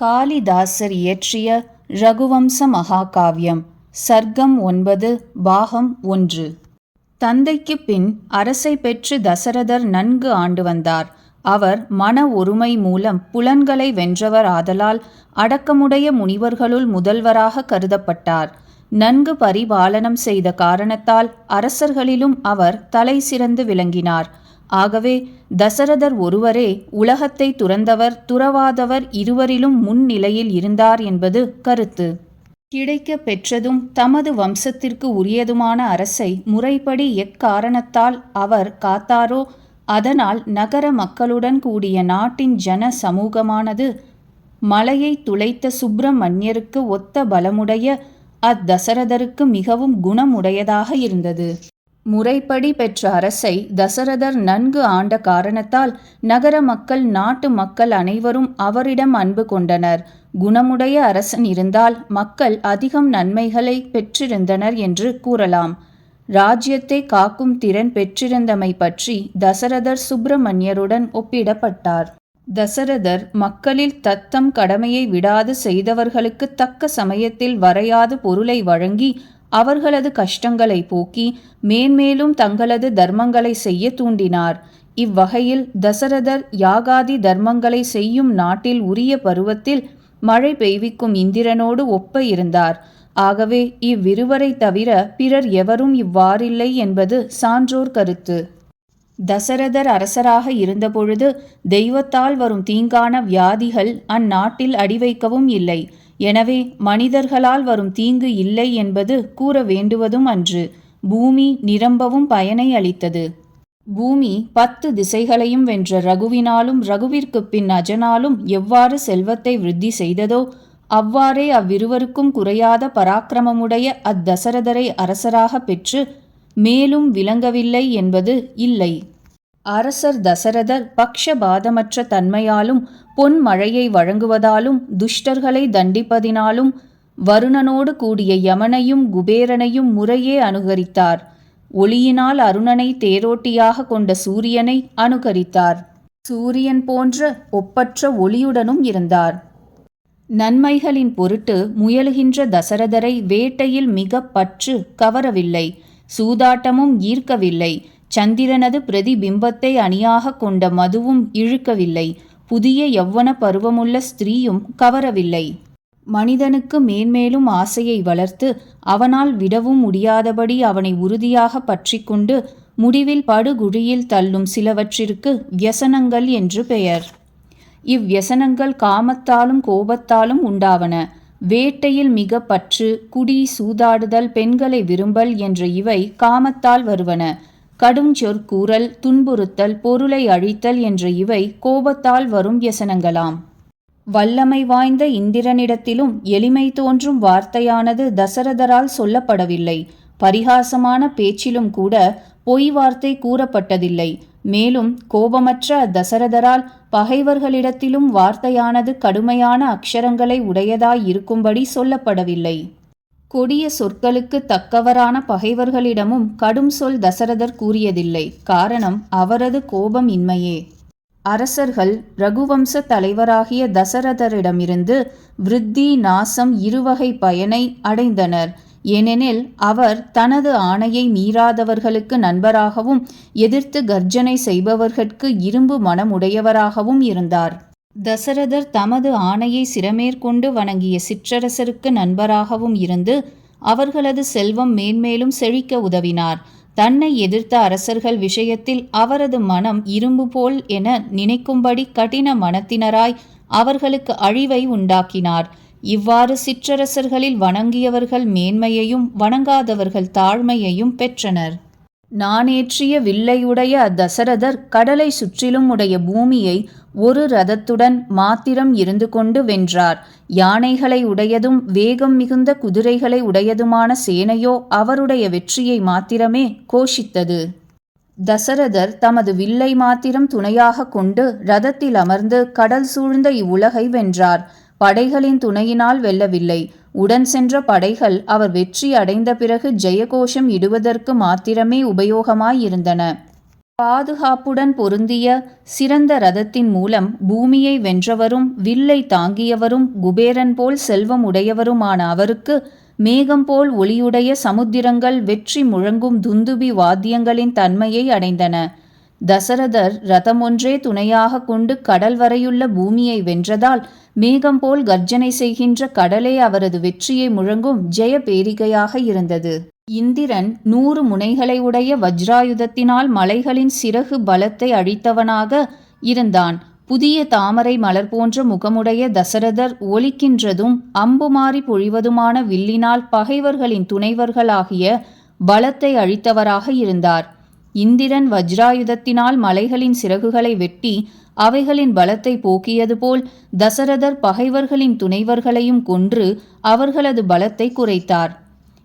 காளிதாசர் இயற்றிய ரகுவம்ச மகாகாவியம் சர்க்கம் ஒன்பது பாகம் ஒன்று. தந்தைக்குப் பின் அரசை பெற்று தசரதர் நன்கு ஆண்டு வந்தார். அவர் மன ஒருமை மூலம் புலன்களை வென்றவர் ஆதலால் அடக்கமுடைய முனிவர்களுள் முதல்வராக கருதப்பட்டார். நன்கு பரிபாலனம் செய்த காரணத்தால் அரசர்களிலும் அவர் தலை சிறந்து விளங்கினார். ஆகவே தசரதர் ஒருவரே உலகத்தை துறந்தவர் துறவாதவர் இருவரிலும் முன்னிலையில் இருந்தார் என்பது கருத்து. கிடைக்க பெற்றதும் தமது வம்சத்திற்கு உரியதுமான அரசை முறைப்படி எக்காரணத்தால் அவர் காத்தாரோ அதனால் நகர மக்களுடன் கூடிய நாட்டின் ஜன சமூகமானது மலையை துளைத்த சுப்பிரமணியருக்கு ஒத்த பலமுடைய அத்தசரதருக்கு மிகவும் குணமுடையதாக இருந்தது. முறைப்படி பெற்ற அரசை தசரதர் நன்கு ஆண்ட காரணத்தால் நகர மக்கள் நாட்டு மக்கள் அனைவரும் அவரிடம் அன்பு கொண்டனர். குணமுடைய அரசன் இருந்தால் மக்கள் அதிகம் நன்மைகளை பெற்றிருந்தனர் என்று கூறலாம். ராஜ்யத்தை காக்கும் திறன் பெற்றிருந்தமை பற்றி தசரதர் சுப்பிரமணியருடன் ஒப்பிடப்பட்டார். தசரதர் மக்களில் தத்தம் கடமையை விடாது செய்தவர்களுக்கு தக்க சமயத்தில் வரையாது பொருளை வழங்கி அவர்களது கஷ்டங்களை போக்கி மேன்மேலும் தங்களது தர்மங்களை செய்ய தூண்டினார். இவ்வகையில் தசரதர் யாகாதி தர்மங்களை செய்யும் நாட்டில் உரிய பருவத்தில் மழை பெய்விக்கும் இந்திரனோடு ஒப்ப இருந்தார். ஆகவே இவ்விருவரை தவிர பிறர் எவரும் இவ்வாறில்லை என்பது சான்றோர் கருத்து. தசரதர் அரசராக இருந்தபொழுது தெய்வத்தால் வரும் தீங்கான வியாதிகள் அந்நாட்டில் அடிவைக்கவும் இல்லை. எனவே மனிதர்களால் வரும் தீங்கு இல்லை என்பது கூற வேண்டுவதும் அன்று. பூமி நிரம்பவும் பயனை அளித்தது. பூமி பத்து திசைகளையும் வென்ற ரகுவினாலும் ரகுவிற்கு பின் அஜனாலும் எவ்வாறு செல்வத்தை விருத்தி செய்ததோ அவ்வாறே அவ்விருவருக்கும் குறையாத பராக்கிரமமுடைய அத்தசரதரை அரசராக பெற்று மேலும் விளங்கவில்லை என்பது இல்லை. அரசர் தசரதர் பக்ஷபாதமற்ற தன்மையாலும் பொன் மழையை வழங்குவதாலும் துஷ்டர்களை தண்டிப்பதினாலும் வருணனோடு கூடிய யமனையும் குபேரனையும் முறையே அனுகரித்தார். ஒளியினால் அருணனை தேரோட்டியாக கொண்ட சூரியனை அனுகரித்தார். சூரியன் போன்ற ஒப்பற்ற ஒளியுடனும் இருந்தார். நன்மைகளின் பொருட்டு முயலுகின்ற தசரதரை வேட்டையில் மிக பற்று கவரவில்லை. சூதாட்டமும் ஈர்க்கவில்லை. சந்திரனது பிரதிபிம்பத்தை அணியாக கொண்ட மதுவும் இழுக்கவில்லை. புதிய யவ்வன பருவமுள்ள ஸ்திரீயும் கவரவில்லை. மனிதனுக்கு மேன்மேலும் ஆசையை வளர்த்து அவனால் விடவும் முடியாதபடி அவனை உறுதியாக பற்றி கொண்டு முடிவில் படுகுழியில் தள்ளும் சிலவற்றிற்கு வியசனங்கள் என்று பெயர். இவ்வியசனங்கள் காமத்தாலும் கோபத்தாலும் உண்டாவன. வேட்டையில் மிக பற்று குடி சூதாடுதல் பெண்களை விரும்பல் என்ற இவை காமத்தால் வருவன. கடும் சொற்கூறல் துன்புறுத்தல் பொருளை அழித்தல் என்ற இவை கோபத்தால் வரும் வியசனங்களாம். வல்லமை வாய்ந்த இந்திரனிடத்திலும் எளிமை தோன்றும் வார்த்தையானது தசரதரால் சொல்லப்படவில்லை. பரிகாசமான பேச்சிலும் கூட பொய் வார்த்தை கூறப்பட்டதில்லை. மேலும் கோபமற்ற தசரதரால் பகைவர்களிடத்திலும் வார்த்தையானது கடுமையான அக்ஷரங்களை உடையதாய் இருக்கும்படி சொல்லப்படவில்லை. கொடிய சொற்களுக்கு தக்கவரான பகைவர்களிடமும் கடும் சொல் தசரதர் கூறியதில்லை. காரணம் அவரது கோபம் இன்மையே. அரசர்கள் ரகுவம்ச தலைவராகிய தசரதரிடமிருந்து விருத்தி நாசம் இருவகை பயனை அடைந்தனர். ஏனெனில் அவர் தனது ஆணையை மீறாதவர்களுக்கு நண்பராகவும் எதிர்த்து கர்ஜனை செய்பவர்கட்கு இரும்பு மனமுடையவராகவும் இருந்தார். தசரதர் தமது ஆணையை சிறமேற்கொண்டு வணங்கிய சிற்றரசருக்கு நண்பராகவும் இருந்து அவர்களது செல்வம் மேன்மேலும் செழிக்க உதவினார். தன்னை எதிர்த்த அரசர்கள் விஷயத்தில் அவரது மனம் இரும்பு போல் என நினைக்கும்படி கடின மனத்தினராய் அவர்களுக்கு அழிவை உண்டாக்கினார். இவ்வாறு சிற்றரசர்களில் வணங்கியவர்கள் மேன்மையையும் வணங்காதவர்கள் தாழ்மையையும் பெற்றனர். நானேற்றிய வில்லையுடைய அத்தசரதர் கடலை சுற்றிலும் உடைய பூமியை ஒரு ரதத்துடன் மாத்திரம் இருந்து கொண்டு வென்றார். யானைகளை உடையதும் வேகம் மிகுந்த குதிரைகளை உடையதுமான சேனையோ அவருடைய வெற்றியை மாத்திரமே கோஷித்தது. தசரதர் தமது வில்லை மாத்திரம் துணையாக கொண்டு ரதத்தில் அமர்ந்து கடல் சூழ்ந்த இவ்வுலகை வென்றார். படைகளின் துணையினால் வெல்லவில்லை. உடன் சென்ற படைகள் அவர் வெற்றி அடைந்த பிறகு ஜெயகோஷம் இடுவதற்கு மாத்திரமே உபயோகமாயிருந்தன. பாதுகாப்புடன் பொருந்திய சிறந்த ரதத்தின் மூலம் பூமியை வென்றவரும் வில்லை தாங்கியவரும் குபேரன் போல் செல்வம் உடையவருமான அவருக்கு மேகம் போல் ஒளியுடைய சமுத்திரங்கள் வெற்றி முழங்கும் துந்துபி வாத்தியங்களின் தன்மையை அடைந்தன. தசரதர் ரதமொன்றே துணையாக கொண்டு கடல் வரையுள்ள பூமியை வென்றதால் மேகம் போல் கர்ஜனை செய்கின்ற கடலே அவரது வெற்றியை முழங்கும் ஜெய பேரிகையாக இருந்தது. இந்திரன் நூறு முனைகளை உடைய வஜ்ராயுதத்தினால் மலைகளின் சிறகு பலத்தை அழித்தவனாக இருந்தான். புதிய தாமரை மலர் போன்ற முகமுடைய தசரதர் ஒலிக்கின்றதும் அம்புமாறி பொழிவதுமான வில்லினால் பகைவர்களின் துணைவர்களாகிய பலத்தை அழித்தவராக இருந்தார். இந்திரன் வஜ்ராயுதத்தினால் மலைகளின் சிறகுகளை வெட்டி அவைகளின் பலத்தை போக்கியது போல் தசரதர் பகைவர்களின் துணைவர்களையும் கொன்று அவர்களது பலத்தை குறைத்தார்.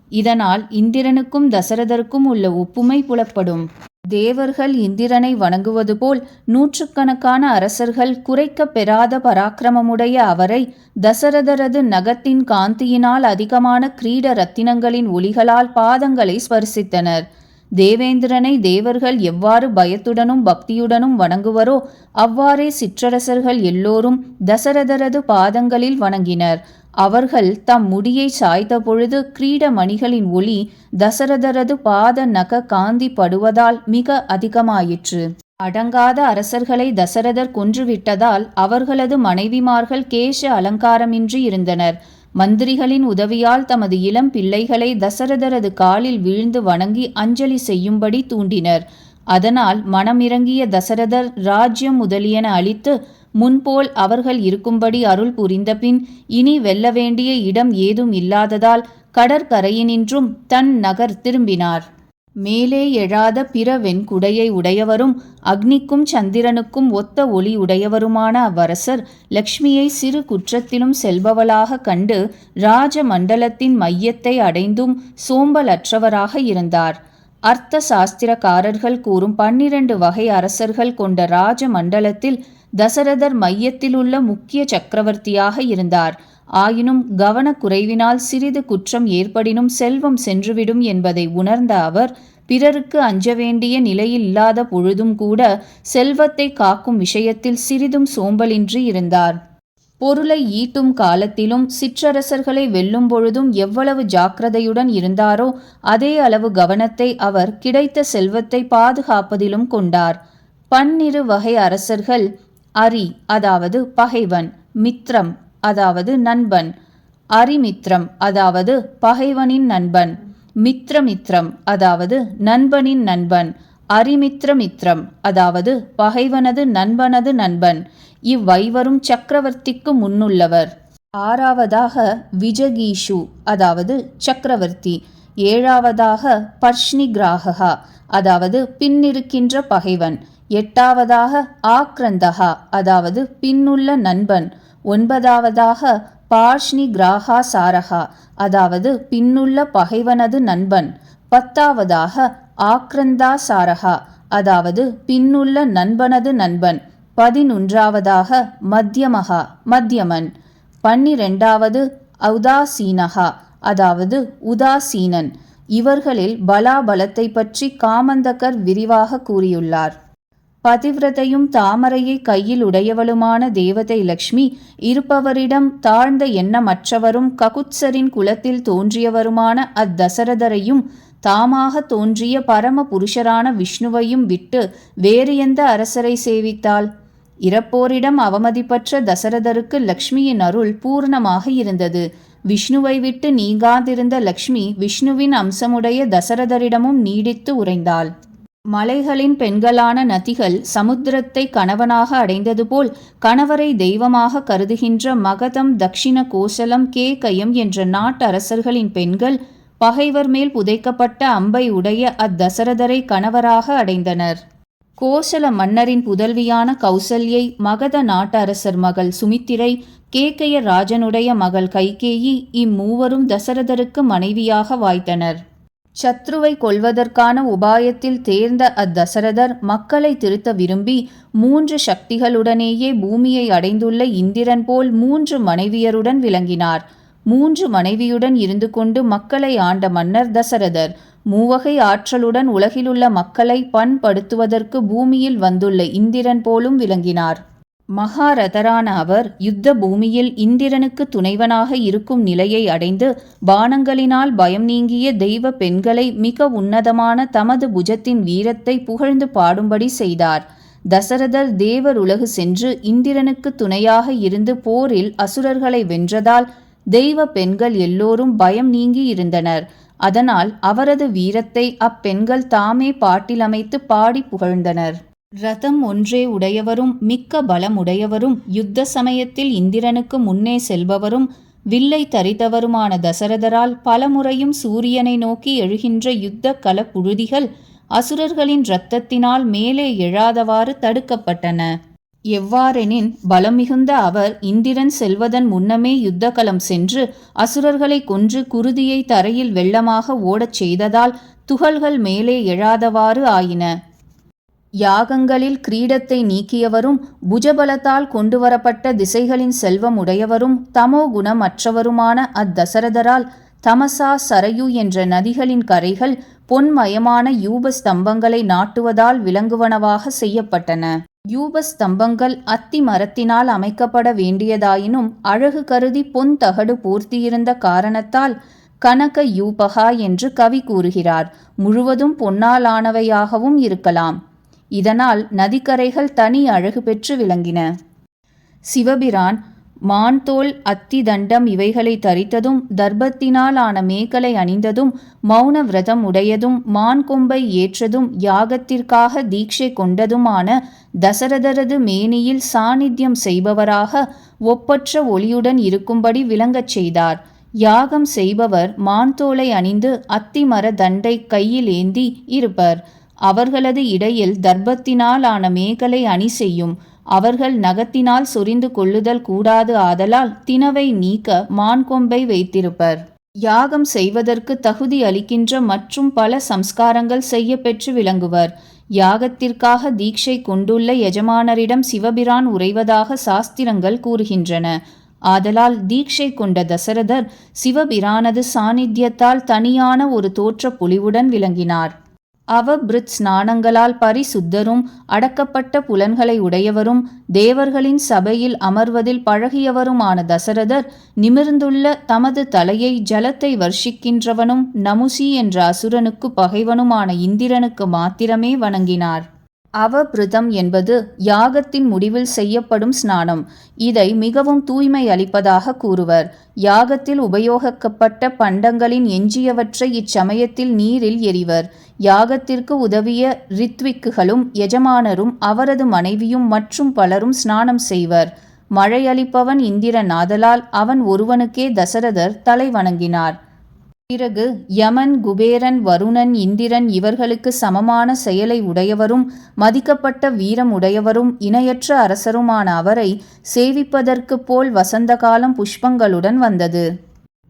இதனால் இந்திரனுக்கும் தசரதருக்கும் உள்ள ஒப்புமை புலப்படும். தேவர்கள் இந்திரனை வணங்குவது போல் நூற்றுக்கணக்கான அரசர்கள் குறைக்க பெறாத பராக்கிரமமுடைய அவரை தசரதரது நகத்தின் காந்தியினால் அதிகமான கிரீட ரத்தினங்களின் ஒளிகளால் பாதங்களை ஸ்பர்சித்தனர். தேவேந்திரனை தேவர்கள் எவ்வாறு பயத்துடனும் பக்தியுடனும் வணங்குவரோ அவ்வாறே சிற்றரசர்கள் எல்லோரும் தசரதரது பாதங்களில் வணங்கினர். அவர்கள் தம் முடியை சாய்ந்தபொழுது கிரீடமணிகளின் ஒளி தசரதரது பாத நக காந்தி படுவதால் மிக அதிகமாயிற்று. அடங்காத அரசர்களை தசரதர் கொன்றுவிட்டதால் அவர்களது மனைவிமார்கள் கேஷ அலங்காரமின்றி இருந்தனர். மந்திரிகளின் உதவியால் தமது இளம் பிள்ளைகளை தசரதரது காலில் வீழ்ந்து வணங்கி அஞ்சலி செய்யும்படி தூண்டினர். அதனால் மனமிறங்கிய தசரதர் ராஜ்யம் முதலியன அளித்து முன்போல் அவர்கள் இருக்கும்படி அருள் புரிந்தபின் இனி வெல்ல வேண்டிய இடம் ஏதும் இல்லாததால் கடற்கரையினின்றும் தன் நகர் திரும்பினார். மேலே எழாத பிற வெண்குடையை உடையவரும் அக்னிக்கும் சந்திரனுக்கும் ஒத்த ஒளி உடையவருமான அவ்வரசர் லக்ஷ்மியை சிறு குற்றத்திலும் செல்பவளாக கண்டு ராஜ மண்டலத்தின் மையத்தை அடைந்தும் சோம்பலற்றவராக இருந்தார். அர்த்த சாஸ்திரக்காரர்கள் கூறும் பன்னிரண்டு வகை அரசர்கள் கொண்ட ராஜ மண்டலத்தில் தசரதர் மையத்தில் உள்ள முக்கிய சக்கரவர்த்தியாக இருந்தார். ஆயினும் கவனக்குறைவினால் சிறிது குற்றம் ஏற்படினும் செல்வம் சென்றுவிடும் என்பதை உணர்ந்த அவர் பிறருக்கு அஞ்ச வேண்டிய நிலையில்லாத பொழுதும் கூட செல்வத்தை காக்கும் விஷயத்தில் சிறிதும் சோம்பலின்றி இருந்தார். பொருளை ஈட்டும் காலத்திலும் சிற்றரசர்களை வெல்லும் பொழுதும் எவ்வளவு ஜாக்கிரதையுடன் இருந்தாரோ அதே அளவு கவனத்தை அவர் கிடைத்த செல்வத்தை பாதுகாப்பதிலும் கொண்டார். பன்னிரு வகை அரசர்கள் அரி அதாவது பகைவன். மித்ரம் அதாவது நண்பன். அரிமித்ரம் அதாவது பகைவனின் நண்பன். மித்ரமித்ரம் அதாவது நண்பனின் நண்பன். அரிமித்ரமித்ரம் அதாவது பகைவனது நண்பனது நண்பன். இவ்வைவரும் சக்கரவர்த்திக்கு முன்னுள்ளவர். ஆறாவதாக விஜகீஷு அதாவது சக்கரவர்த்தி. ஏழாவதாக பர்ஷ்னி கிராகா அதாவது பின்னிருக்கின்ற பகைவன். எட்டாவதாக ஆக்ரந்தகா அதாவது பின்னுள்ள நண்பன். ஒன்பதாவதாக பார்ஷ்னி கிராகா சாரகா அதாவது பின்னுள்ள பகைவனது நண்பன். பத்தாவதாக ஆக்ரந்தா சாரகா அதாவது பின்னுள்ள நண்பனது நண்பன். பதினொன்றாவதாக மத்தியமகா மத்தியமன் பன்னிரெண்டாவது உதாசீனகா அதாவது உதாசீனன். இவர்களில் பலாபலத்தை பற்றி காமந்தகர் விரிவாக கூறியுள்ளார். பதிவிரதையும் தாமரையை கையில் உடையவளுமான தேவதை லக்ஷ்மி இருப்பவரிடம் தாழ்ந்த எண்ணமற்றவரும் ககுத்சரின் குலத்தில் தோன்றியவருமான அத்தசரதரையும் தாமாக தோன்றிய பரம புருஷரான விஷ்ணுவையும் விட்டு வேறு எந்த அரசரை சேவித்தாள்? இறப்போரிடம் அவமதிப்பற்ற தசரதருக்கு லக்ஷ்மியின் அருள் பூர்ணமாக இருந்தது. விஷ்ணுவை விட்டு நீங்காதிருந்த லக்ஷ்மி விஷ்ணுவின் அம்சமுடைய தசரதரிடமும் நீடித்து உறைந்தாள். மலைகளின் பெண்களான நதிகள் சமுத்திரத்தை கணவனாக அடைந்தது போல் கணவரை தெய்வமாக கருதுகின்ற மகதம் தக்ஷிண கோசலம் கேகயம் என்ற நாட்டரசர்களின் பெண்கள் பகைவர் மேல் புதைக்கப்பட்ட அம்பை உடைய அத்தசரதரை கணவராக அடைந்தனர். கோசல மன்னரின் புதல்வியான கௌசல்யை மகத நாட்டரசர் மகள் சுமித்திரை கேக்கைய ராஜனுடைய மகள் கைகேயி இம்மூவரும் தசரதருக்கு மனைவியாக வாய்த்தனர். சத்ருவை கொல்வதற்கான உபாயத்தில் தேர்ந்த அத்தசரதர் மக்களை திருத்த விரும்பி மூன்று சக்திகளுடனேயே பூமியை அடைந்துள்ள இந்திரன் போல் மூன்று மனைவியருடன் விளங்கினார். மூன்று மனைவியுடன் இருந்து கொண்டு மக்களை ஆண்ட மன்னர் தசரதர் மூவகை ஆற்றலுடன் உலகிலுள்ள மக்களை பண்படுத்துவதற்கு பூமியில் வந்துள்ள இந்திரன் போலும் விளங்கினார். மகாரதரான அவர் யுத்த பூமியில் இந்திரனுக்கு துணைவனாக இருக்கும் நிலையை அடைந்து பானங்களினால் பயம் நீங்கிய தெய்வ பெண்களை மிக உன்னதமான தமது புஜத்தின் வீரத்தை புகழ்ந்து பாடும்படி செய்தார். தசரதர் தேவர் உலகு சென்று இந்திரனுக்கு துணையாக இருந்து போரில் அசுரர்களை வென்றதால் தெய்வ பெண்கள் எல்லோரும் பயம் நீங்கி இருந்தனர். அதனால் அவரது வீரத்தை அப்பெண்கள் தாமே பாட்டிலமைத்து பாடி புகழ்ந்தனர். ரதம் ஒன்றே உடையவரும் மிக்க பலமுடையவரும் யுத்த சமயத்தில் இந்திரனுக்கு முன்னே செல்பவரும் வில்லை தரித்தவருமான தசரதரால் பலமுறையும் சூரியனை நோக்கி எழுகின்ற யுத்த கலப்புழுதிகள் அசுரர்களின் இரத்தத்தினால் மேலே எழாதவாறு தடுக்கப்பட்டன. எவ்வாறெனின் பலமிகுந்த அவர் இந்திரன் செல்வதன் முன்னமே யுத்தகலம் சென்று அசுரர்களை கொன்று குருதியை தரையில் வெள்ளமாக ஓடச் செய்ததால் துகள்கள் மேலே எழாதவாறு ஆயின. யாகங்களில் கிரீடத்தை நீக்கியவரும் புஜபலத்தால் கொண்டுவரப்பட்ட திசைகளின் செல்வம் உடையவரும் தமோ குணமற்றவருமான அத்தசரதரால் தமசா சரயு என்ற நதிகளின் கரைகள் பொன்மயமான யூப ஸ்தம்பங்களை நாட்டுவதால் விளங்குவனவாக செய்யப்பட்டன. யூப ஸ்தம்பங்கள் அத்தி மரத்தினால் அமைக்கப்பட வேண்டியதாயினும் அழகு கருதி பொன் தகடு பூர்த்தியிருந்த காரணத்தால் கனக யூபகா என்று கவி கூறுகிறார். முழுவதும் பொன்னாலானவையாகவும் இருக்கலாம். இதனால் நதிக்கரைகள் தனி அழகு பெற்று விளங்கின. சிவபிரான் மான்தோல் அத்தி தண்டம் இவைகளை தரித்ததும் தர்பத்தினால் ஆன மேகலை அணிந்ததும் மௌன விரதம் உடையதும் மான் கொம்பை ஏற்றதும் யாகத்திற்காக தீட்சை கொண்டதுமான தசரதரது மேனியில் சாநித்தியம் செய்பவராக ஒப்பற்ற ஒளியுடன் இருக்கும்படி விளங்கச் செய்தார். யாகம் செய்பவர் மான்தோலை அணிந்து அத்திமர தண்டை கையில் ஏந்தி இருப்பர். அவர்களது இடையில் தர்பத்தினால் ஆன மேகலை அணி செய்யும். அவர்கள் நகத்தினால் சொரிந்து கொள்ளுதல் கூடாது ஆதலால் தினவை நீக்க மான் கொம்பை வைத்திருப்பர். யாகம் செய்வதற்கு தகுதி அளிக்கின்ற மற்றும் பல சம்ஸ்காரங்கள் செய்ய பெற்று விளங்குவர். யாகத்திற்காக தீட்சை கொண்டுள்ள எஜமானரிடம் சிவபிரான் உறைவதாக சாஸ்திரங்கள் கூறுகின்றன. ஆதலால் தீட்சை கொண்ட தசரதர் சிவபிரானது சாநித்தியத்தால் தனியான ஒரு தோற்ற பொலிவுடன் விளங்கினார். அவபிருத் ஸ்நானங்களால் பரிசுத்தரும் அடக்கப்பட்ட புலன்களை உடையவரும் தேவர்களின் சபையில் அமர்வதில் பழகியவருமான தசரதர் நிமிர்ந்துள்ள தமது தலையை ஜலத்தை வர்ஷிக்கின்றவனும் நமுசி என்ற அசுரனுக்கு பகைவனுமான இந்திரனுக்கு மாத்திரமே வணங்கினார். அவபிருதம் என்பது யாகத்தின் முடிவில் செய்யப்படும் ஸ்நானம். இதை மிகவும் தூய்மை அளிப்பதாக கூறுவர். யாகத்தில் உபயோகிக்கப்பட்ட பண்டங்களின் எஞ்சியவற்றை இச்சமயத்தில் நீரில் எறிவர். யாகத்திற்கு உதவிய ரித்விக்குகளும் எஜமானரும் அவரது மனைவியும் மற்றும் பலரும் ஸ்நானம் செய்வர். மழையளிப்பவன் இந்திரநாதலால் அவன் ஒருவனுக்கே தசரதர் தலை வணங்கினார். பிறகு யமன் குபேரன் வருணன் இந்திரன் இவர்களுக்கு சமமான செயலை உடையவரும் மதிக்கப்பட்ட வீரம் உடையவரும் இணையற்ற அரசருமான அவரை சேவிப்பதற்குப் போல் வசந்த காலம் புஷ்பங்களுடன் வந்தது.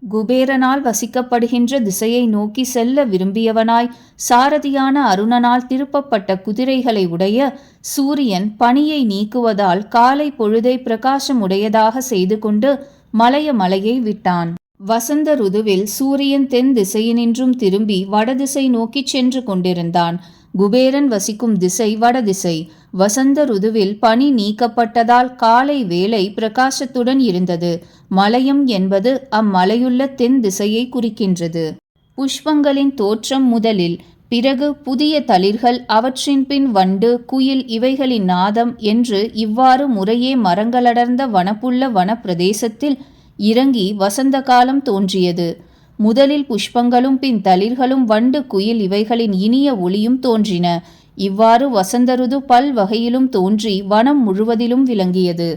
குபேரனால் வசிக்கப்படுகின்ற திசையை நோக்கி செல்ல விரும்பியவனாய் சாரதியான அருணனால் திருப்பப்பட்ட குதிரைகளை உடைய சூரியன் பனியை நீக்குவதால் காலை பொழுதை பிரகாசமுடையதாக செய்து கொண்டு மலைய மலையை விட்டான். வசந்த ருதுவில் சூரியன் தென் திசையினின்றும் திரும்பி வடதிசை நோக்கிச் சென்று கொண்டிருந்தான். குபேரன் வசிக்கும் திசை வடதிசை வசந்த ருதுவில் பனி நீக்கப்பட்டதால் காலை வேளை பிரகாசத்துடன் இருந்தது. மலையம் என்பது அம்மலையுள்ள தென் திசையை குறிக்கின்றது. புஷ்பங்களின் தோற்றம் முதலில் பிறகு புதிய தளிர்கள் அவற்றின் பின் வண்டு குயில் இவைகளின் நாதம் என்று இவ்வாறு முறையே மரங்களடர்ந்த வனப்புள்ள வனப்பிரதேசத்தில் இறங்கி வசந்த காலம் தோன்றியது. முதலில் புஷ்பங்களும் பின் தளிர்களும் வண்டு குயில் இவைகளின் இனிய ஒளியும் தோன்றின. இவ்வாறு வசந்தருது பல் வகையிலும் தோன்றி வனம் முழுவதிலும் விளங்கியது.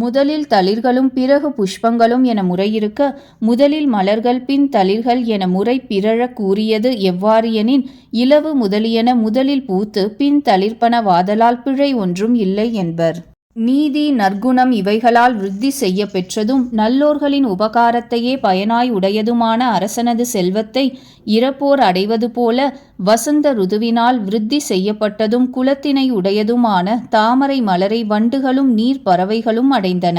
முதலில் தளிர்களும் பிறகு புஷ்பங்களும் என முறையிருக்க முதலில் மலர்கள் பின் தளிர்கள் என முறை பிறழ கூறியது எவ்வாறு எனின் இலவு முதலியன முதலில் பூத்து பின் தளிர்ப்பன வாதலால் பிழை ஒன்றும் இல்லை என்பர். நீதி நற்குணம் இவைகளால் விருத்தி செய்ய பெற்றதும் நல்லோர்களின் உபகாரத்தையே பயனாய் உடையதுமான அரசனது செல்வத்தை இறப்போர் அடைவது போல வசந்த ருதுவினால் விருத்தி செய்யப்பட்டதும் குலத்தினை உடையதுமான தாமரை மலரை வண்டுகளும் நீர் பறவைகளும் அடைந்தன.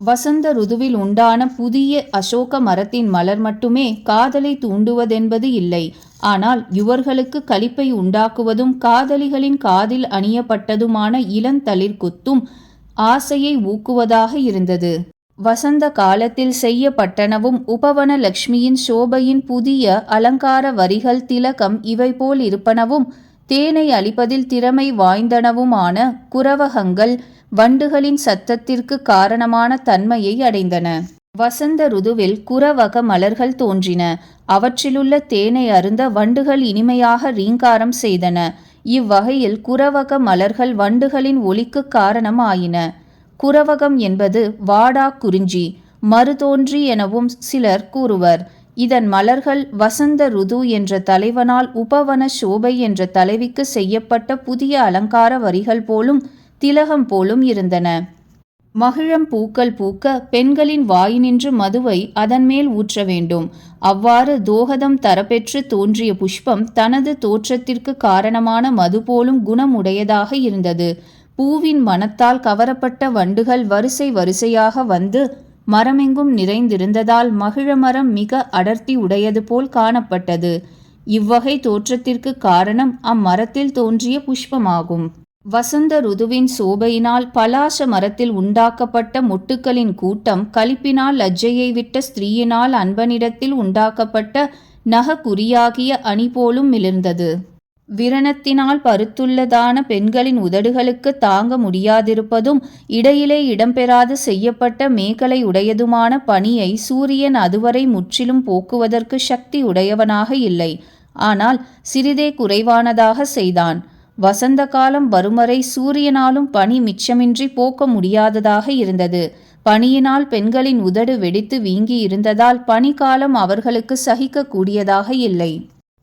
வசந்த ருதுவில் உண்டான புதிய அசோக மரத்தின் மலர் மட்டுமே காதலை தூண்டுவதென்பது இல்லை. ஆனால் யுவர்களுக்கு களிப்பை உண்டாக்குவதும் காதலிகளின் காதில் அணியப்பட்டதுமான இளந்தளிர் குத்தும் ஆசையை ஊக்குவதாக இருந்தது. வசந்த காலத்தில் செய்யப்பட்டனவும் உபவன லக்ஷ்மியின் சோபையின் புதிய அலங்கார வரிகள் திலகம் இவை போல் இருப்பனவும் தேனை அளிப்பதில் திறமை வாய்ந்தனவுமான குரவகங்கள் வண்டுகளின் சத்தத்திற்கு காரணமான தன்மையை அடைந்தன. வசந்த ருதுவில் குறவக மலர்கள் தோன்றின. அவற்றிலுள்ள தேனை அருந்த வண்டுகள் இனிமையாக ரீங்காரம் செய்தன. இவ்வகையில் குறவக மலர்கள் வண்டுகளின் ஒளிக்கு காரணம் ஆயின குரவகம் என்பது வாடா குறிஞ்சி மறுதோன்றி எனவும் சிலர் கூறுவர். இதன் மலர்கள் வசந்த ருது என்ற தலைவனால் உபவன சோபை என்ற தலைவிக்கு செய்யப்பட்ட புதிய அலங்கார வரிகள் போலும் திலகம் போலும் இருந்தன. மகிழம் பூக்கள் பூக்க பெண்களின் வாயினின்று மதுவை அதன் மேல் ஊற்ற வேண்டும். அவ்வாறு தோகதம் தரப்பெற்று தோன்றிய புஷ்பம் தனது தோற்றத்திற்கு காரணமான மது போலும் குணமுடையதாக இருந்தது. பூவின் மனத்தால் கவரப்பட்ட வண்டுகள் வரிசை வரிசையாக வந்து மரமெங்கும் நிறைந்திருந்ததால் மகிழமரம் மிக அடர்த்தி உடையது போல் காணப்பட்டது. இவ்வகை தோற்றத்திற்கு காரணம் அம்மரத்தில் தோன்றிய புஷ்பமாகும். வசந்த ருதுவின் சோபையினால் பலாச மரத்தில் உண்டாக்கப்பட்ட மொட்டுக்களின் கூட்டம் கலிப்பினால் லஜ்ஜையை விட்ட ஸ்திரீயினால் அன்பனிடத்தில் உண்டாக்கப்பட்ட நக குறியாகிய அணி போலும் மிளிர்ந்தது. விரணத்தினால் பருத்துள்ளதான பெண்களின் உதடுகளுக்கு தாங்க முடியாதிருப்பதும் இடையிலே இடம்பெறாது செய்யப்பட்ட மேகலை உடையதுமான பணியை சூரியன் அதுவரை முற்றிலும் போக்குவதற்கு சக்தி உடையவனாக இல்லை. ஆனால் சிறிதே குறைவானதாக செய்தான். வசந்த காலம் வருமறை சூரியனாலும் பனி மிச்சமின்றி போக்க முடியாததாக இருந்தது. பனியினால் பெண்களின் உதடு வெடித்து வீங்கி இருந்ததால் பனிக்காலம் அவர்களுக்கு சகிக்கக்கூடியதாக இல்லை.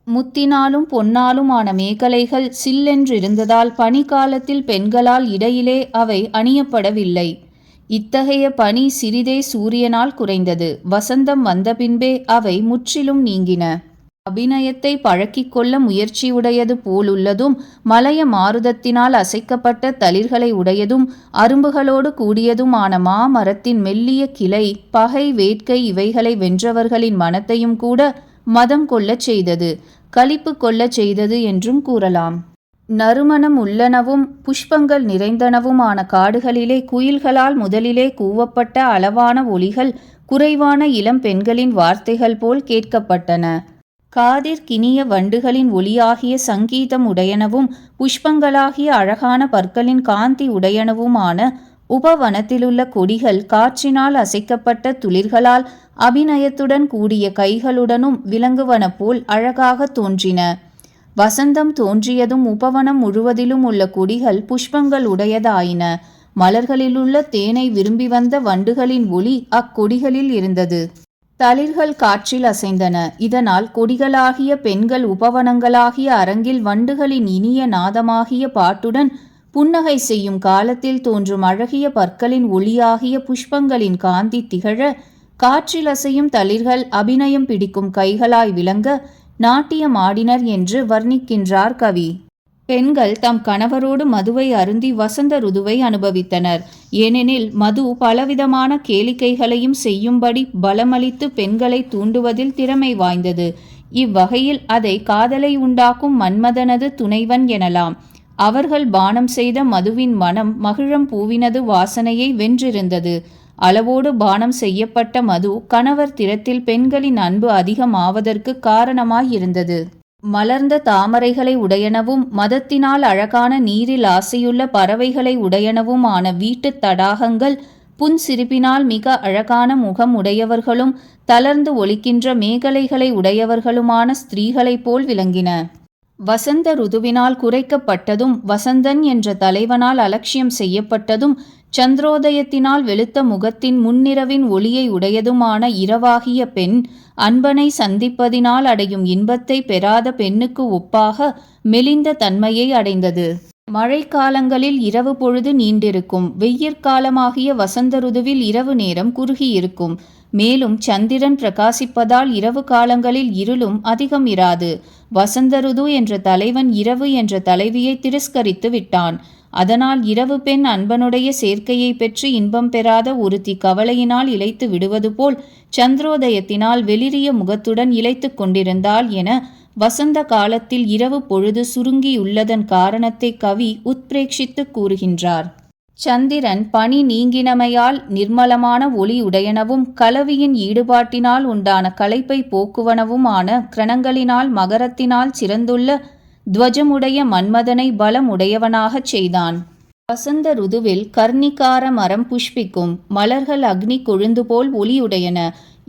முத்தினாலும் பொன்னாலுமான மேகலைகள் சில்லென்றிருந்ததால் பனிக்காலத்தில் பெண்களால் இடையிலே அவை அணியப்படவில்லை. இத்தகைய பனி சிறிதே சூரியனால் குறைந்தது. வசந்தம் வந்த பின்பே அவை முற்றிலும் நீங்கின. அபிநயத்தை பழக்கிக் கொள்ள முயற்சியுடையது போலுள்ளதும் மலைய மாருதத்தினால் அசைக்கப்பட்ட தளிர்களை உடையதும் அரும்புகளோடு கூடியதுமான மாமரத்தின் மெல்லிய கிளை பகை வேட்கை இவைகளை வென்றவர்களின் மனத்தையும் கூட மதம் கொள்ளச் செய்தது கழிப்பு கொள்ளச் செய்தது என்றும் கூறலாம். நறுமணம் உள்ளனவும் புஷ்பங்கள் நிறைந்தனவுமான காடுகளிலே குயில்களால் முதலிலே கூவப்பட்ட அளவான ஒலிகள் குறைவான இளம் பெண்களின் வார்த்தைகள் போல் கேட்கப்பட்டன. காதிர் கினிய வண்டுகளின் ஒளியாகிய சங்கீதம் உடையனவும் புஷ்பங்களாகிய அழகான பற்களின் காந்தி உடையனவுமான உபவனத்திலுள்ள கொடிகள் காற்றினால் அசைக்கப்பட்ட துளிர்களால் அபிநயத்துடன் கூடிய கைகளுடனும் விளங்குவன போல் அழகாக தோன்றின. வசந்தம் தோன்றியதும் உபவனம் முழுவதிலும் உள்ள கொடிகள் புஷ்பங்கள் உடையதாயின. மலர்களிலுள்ள தேனை விரும்பி வந்த வண்டுகளின் ஒளி அக்கொடிகளில் இருந்தது. தளிர்கள் காற்றில் அசைந்தன. இதனால் கொடிகளாகிய பெண்கள் உபவனங்களாகிய அரங்கில் வண்டுகளின் இனிய நாதமாகிய பாட்டுடன் புன்னகை செய்யும் காலத்தில் தோன்றும் அழகிய பற்களின் ஒளியாகிய புஷ்பங்களின் காந்தி திகழ காற்றில் அசையும் தளிர்கள் அபிநயம் பிடிக்கும் கைகளாய் விளங்க நாட்டியமாடினர் என்று வர்ணிக்கின்றார் கவி. பெண்கள் தம் கணவரோடு மதுவை அருந்தி வசந்த ருதுவை அனுபவித்தனர். ஏனெனில் மது பலவிதமான கேளிக்கைகளையும் செய்யும்படி பலமளித்து பெண்களை தூண்டுவதில் திறமை வாய்ந்தது. இவ்வகையில் அதை காதலை உண்டாக்கும் மன்மதனது துணைவன் எனலாம். அவர்கள் பானம் செய்த மதுவின் மனம் மகிழம் பூவினது வாசனையை வென்றிருந்தது. அளவோடு பானம் செய்யப்பட்ட மது கணவர் திறத்தில் பெண்களின் அன்பு அதிகமாவதற்கு காரணமாயிருந்தது. மலர்ந்த தாமரைகளை உடையனவும் மதத்தினால் அழகான நீரில் ஆசையுள்ள பறவைகளை உடையனவும் ஆன வீட்டுத் தடாகங்கள் புன்சிரிப்பினால் மிக அழகான முகம் உடையவர்களும் தளர்ந்து ஒலிக்கின்ற மேகலைகளை உடையவர்களுமான ஸ்திரீகளைப் போல் விளங்கின. வசந்த ருதுவினால் குறைக்கப்பட்டதும் வசந்தன் என்ற தலைவனால் அலட்சியம் செய்யப்பட்டதும் சந்திரோதயத்தினால் வெளுத்த முகத்தின் முன்னிரவின் ஒளியை உடையதுமான இரவாகிய பெண் அன்பனை சந்திப்பதினால் அடையும் இன்பத்தை பெறாத பெண்ணுக்கு ஒப்பாக மெலிந்த தன்மையை அடைந்தது. மழைக்காலங்களில் இரவு பொழுது நீண்டிருக்கும். வெய்யிற்காலமாகிய வசந்த ருதுவில் இரவு நேரம் குறுகியிருக்கும். மேலும் சந்திரன் பிரகாசிப்பதால் இரவு காலங்களில் இருளும் அதிகம் இராது. வசந்த ருது என்ற தலைவன் இரவு என்ற தலைவியை திரஸ்கரித்து விட்டான். அதனால் இரவு பெண் அன்பனுடைய சேர்க்கையை பெற்று இன்பம் பெறாத ஒருத்தி கவலையினால் இழைத்து விடுவது போல் சந்திரோதயத்தினால் வெளிரிய முகத்துடன் இழைத்துக் கொண்டிருந்தாள் என வசந்த காலத்தில் இரவு பொழுது சுருங்கியுள்ளதன் காரணத்தை கவி உத்பிரேட்சித்து கூறுகின்றார். சந்திரன் பனி நீங்கினமையால் நிர்மலமான ஒளி உடையனவும் கலவியின் ஈடுபாட்டினால் உண்டான களைப்பை போக்குவனவுமான கிரணங்களினால் மகரத்தினால் சிறந்துள்ள துவஜமுடைய மன்மதனை பலமுடையவனாகச் செய்தான். வசந்த ருதுவில் கர்ணிகார மரம் புஷ்பிக்கும் மலர்கள் அக்னி கொழுந்து போல் ஒளியுடையன.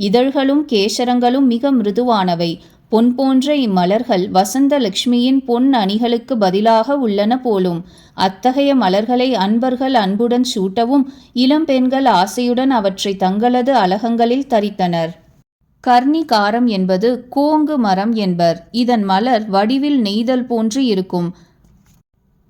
இதழ்களும் கேசரங்களும் மிக மிருதுவானவை. பொன் போன்ற இம்மலர்கள் வசந்த லட்சுமியின் பொன் அணிகளுக்கு பதிலாக உள்ளன போலும். அத்தகைய மலர்களை அன்பர்கள் அன்புடன் சூட்டவும் இளம் பெண்கள் ஆசையுடன் அவற்றை தங்களது அலகங்களில் தரித்தனர். கர்ணிகாரம் என்பது கோங்கு மரம் என்பர். இதன் மலர் வடிவில் நெய்தல் போன்று இருக்கும்.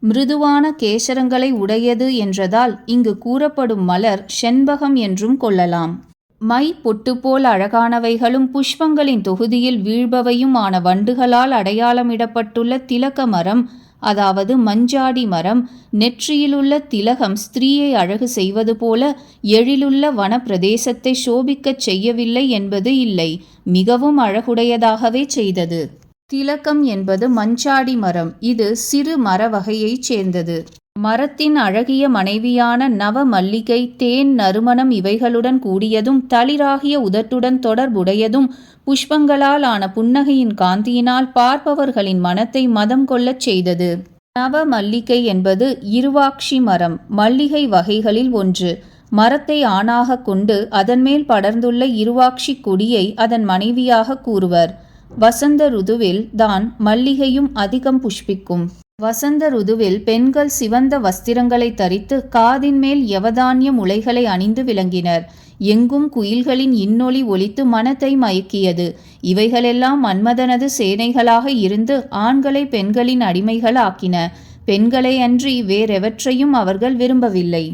மிருதுவான கேசரங்களை உடையது என்றதால் இங்கு கூறப்படும் மலர் செண்பகம் என்றும் கொள்ளலாம். மை பொட்டுப்போல் அழகானவைகளும் புஷ்பங்களின் தொகுதியில் வீழ்பவையுமான வண்டுகளால் அடையாளமிடப்பட்டுள்ள திலக மரம் அதாவது மஞ்சாடி மரம் நெற்றியிலுள்ள திலகம் ஸ்திரீயை அழகு செய்வது போல எழிலுள்ள வன பிரதேசத்தை சோபிக்கச் செய்யவில்லை என்பது இல்லை மிகவும் அழகுடையதாகவே செய்தது. திலக்கம் என்பது மஞ்சாடி மரம். இது சிறு மர வகையைச் சேர்ந்தது. மரத்தின் அழகிய மனைவியான நவ மல்லிகை தேன் நறுமணம் இவைகளுடன் கூடியதும் தளிராகிய உதட்டுடன் தொடர்புடையதும் புஷ்பங்களால் ஆன புன்னகையின் காந்தியினால் பார்ப்பவர்களின் மனத்தை மதம் கொள்ளச் செய்தது. நவ மல்லிகை என்பது இருவாக்ஷி மரம். மல்லிகை வகைகளில் ஒன்று. மரத்தை ஆணாக கொண்டு அதன்மேல் படர்ந்துள்ள இருவாக்ஷி கொடியை அதன் மனைவியாக கூறுவர். வசந்த ருதுவில் தான் மல்லிகையும் அதிகம் புஷ்பிக்கும். வசந்த ருதுவில் பெண்கள் சிவந்த வஸ்திரங்களை தரித்து காதின் மேல் யவதானிய முளைகளை அணிந்து விளங்கினர். எங்கும் குயில்களின் இன்னொளி ஒலித்து மனத்தை மயக்கியது. இவைகளெல்லாம் மன்மதனது சேனைகளாக இருந்து ஆண்களை பெண்களின் அடிமைகள் ஆக்கின பெண்களை அன்றி வேறெவற்றையும் அவர்கள் விரும்பவில்லை.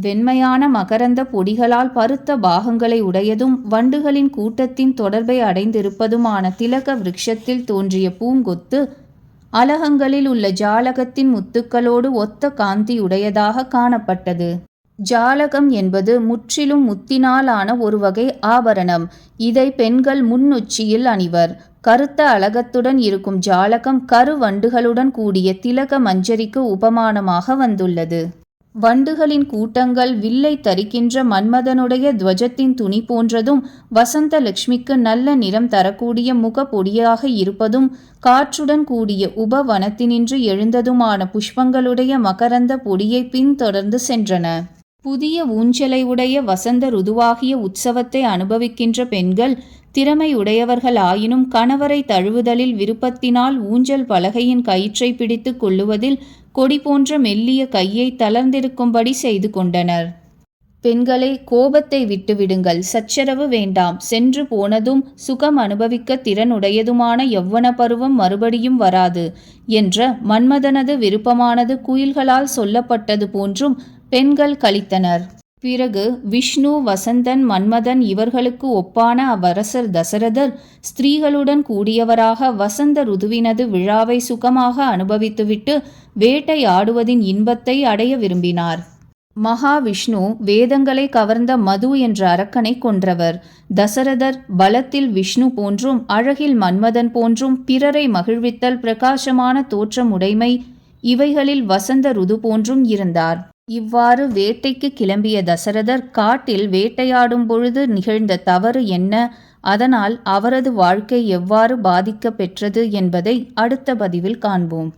வெண்மையான மகரந்த பொடிகளால் பருத்த பாகங்களை உடையதும் வண்டுகளின் கூட்டத்தின் தொடர்பை அடைந்திருப்பதுமான திலக விருட்சத்தில் தோன்றிய பூங்கொத்து அலகங்களில் உள்ள ஜாலகத்தின் முத்துக்களோடு ஒத்த காந்தியுடையதாக காணப்பட்டது. ஜாலகம் என்பது முற்றிலும் முத்தினாலான ஒரு வகை ஆபரணம். இதை பெண்கள் முன்னுச்சியில் அணிவர். கருத்த அலகத்துடன் இருக்கும் ஜாலகம் கருவண்டுகளுடன் கூடிய திலக மஞ்சரிக்கு உபமானமாக வந்துள்ளது. வண்டுகளின் கூட்டங்கள் வில்லை தரிக்கின்ற மன்மதனுடைய துவஜத்தின் துணி போன்றதும் வசந்த லட்சுமிக்கு நல்ல நிறம் தரக்கூடிய முகப்பொடியாக இருப்பதும் காற்றுடன் கூடிய உபவனத்தினின்று எழுந்ததுமான புஷ்பங்களுடைய மகரந்த பொடியை பின்தொடர்ந்து சென்றன. புதிய ஊஞ்சலை உடைய வசந்த ருதுவாகிய உற்சவத்தை அனுபவிக்கின்ற பெண்கள் திறமையுடையவர்கள் ஆயினும் கணவரை தழுவுதலில் விருப்பத்தினால் ஊஞ்சல் பலகையின் கயிற்றை பிடித்து கொள்ளுவதில் கொடி போன்ற மெல்லிய கையை தளர்ந்திருக்கும்படி செய்து கொண்டனர். பெண்களே கோபத்தை விட்டுவிடுங்கள். சச்சரவு வேண்டாம். சென்று போனதும் சுகம் அனுபவிக்க திறனுடையதுமான யவ்வன பருவம் மறுபடியும் வராது என்ற மன்மதனது விருப்பமானது குயில்களால் சொல்லப்பட்டது போன்றும் பெண்கள் கழித்தனர். பிறகு விஷ்ணு வசந்தன் மன்மதன் இவர்களுக்கு ஒப்பான அவ்வரசர் தசரதர் ஸ்திரீகளுடன் கூடியவராக வசந்த ருதுவினது விழாவை சுகமாக அனுபவித்துவிட்டு வேட்டையாடுவதின் இன்பத்தை அடைய விரும்பினார். மகாவிஷ்ணு வேதங்களை கவர்ந்த மது என்ற அரக்கனை கொன்றவர். தசரதர் பலத்தில் விஷ்ணு போன்றும் அழகில் மன்மதன் போன்றும் பிறரை மகிழ்வித்தல் பிரகாசமான தோற்றம் உடைமை இவைகளில் வசந்த ருது போன்றும் இருந்தார். இவ்வாறு வேட்டைக்கு கிளம்பிய தசரதர் காட்டில் வேட்டையாடும் பொழுது நிகழ்ந்த தவறு என்ன? அதனால் அவரது வாழ்க்கை எவ்வாறு பாதிக்கப்பெற்றது என்பதை அடுத்த பதிவில் காண்போம்.